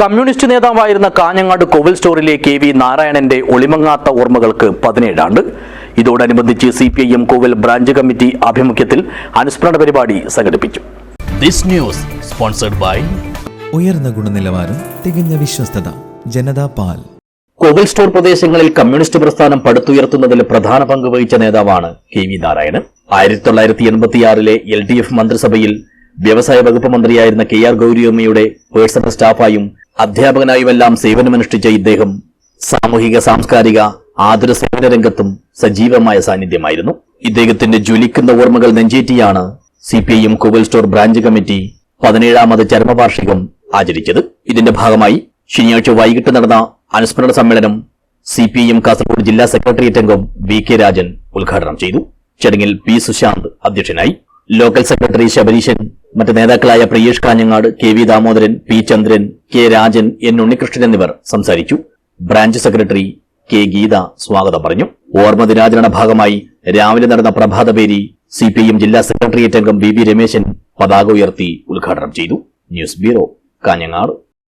Communist നേതാവായിരുന്ന കാഞ്ഞങ്ങാട് കോവിൽ സ്റ്റോറിലെ K V നാരായണന്റെ ഒളിമങ്ങാത്ത ഓർമ്മകൾക്ക് പതിനേഴാണ്ട്. ഇതോടനുബന്ധിച്ച് C P I M Kovil branch committee ആഭിമുഖ്യത്തിൽ അനുസ്മരണ പരിപാടി സംഘടിപ്പിച്ചു. ദിസ് ന്യൂസ് സ്പോൺസർഡ് ബൈ ഉയർന്ന ഗുണനിലവാരം തികഞ്ഞ വിശ്വസ്തത ജനതാ പാൽ. കോവിൽ സ്റ്റോർ പ്രദേശങ്ങളിൽ കമ്മ്യൂണിസ്റ്റ് പ്രസ്ഥാനം പടുത്തുയർത്തുന്നതിൽ പ്രധാന പങ്ക് വഹിച്ച നേതാവാണ് കെ വി നാരായണൻ. ആയിരത്തി തൊള്ളായിരത്തി എൺപത്തിയാറിലെ എൽ ഡി എഫ് മന്ത്രിസഭയിൽ വ്യവസായ വകുപ്പ് മന്ത്രിയായിരുന്ന കെ ആർ ഗൌരിയമ്മയുടെ പേഴ്സണൽ സ്റ്റാഫായും അധ്യാപകനായുമെല്ലാം സേവനമനുഷ്ഠിച്ച ഇദ്ദേഹം സാമൂഹിക സാംസ്കാരിക ആതുര സേവന രംഗത്തും സജീവമായ സാന്നിധ്യമായിരുന്നു. ഇദ്ദേഹത്തിന്റെ ജ്വലിക്കുന്ന ഓർമ്മകൾ നെഞ്ചേറ്റിയാണ് C P I Kovil store branch committee പതിനേഴാമത് ചരമവാർഷികം ആചരിച്ചത്. ഇതിന്റെ ഭാഗമായി ശനിയാഴ്ച വൈകിട്ട് നടന്ന അനുസ്മരണ സമ്മേളനം സി പി എം കാസർഗോഡ് ജില്ലാ സെക്രട്ടേറിയറ്റ് അംഗം വി കെ രാജൻ ഉദ്ഘാടനം ചെയ്തു. ചടങ്ങിൽ പി സുശാന്ത് അധ്യക്ഷനായി. ലോക്കൽ സെക്രട്ടറി ശബരീശൻ മറ്റ് നേതാക്കളായ Priyesh Kanhangad K V Damodaran P Chandran K Rajan N Unnikrishnan എന്നിവർ സംസാരിച്ചു. ബ്രാഞ്ച് സെക്രട്ടറി കെ ഗീത സ്വാഗതം പറഞ്ഞു. ഓർമ്മ ദിനാചരണ ഭാഗമായി രാവിലെ നടന്ന പ്രഭാതപേരി സി പി എം ജില്ലാ സെക്രട്ടേറിയറ്റ് അംഗം ബി ബി രമേശൻ പതാക ഉയർത്തി ഉദ്ഘാടനം ചെയ്തു. News bureau Kanhangad.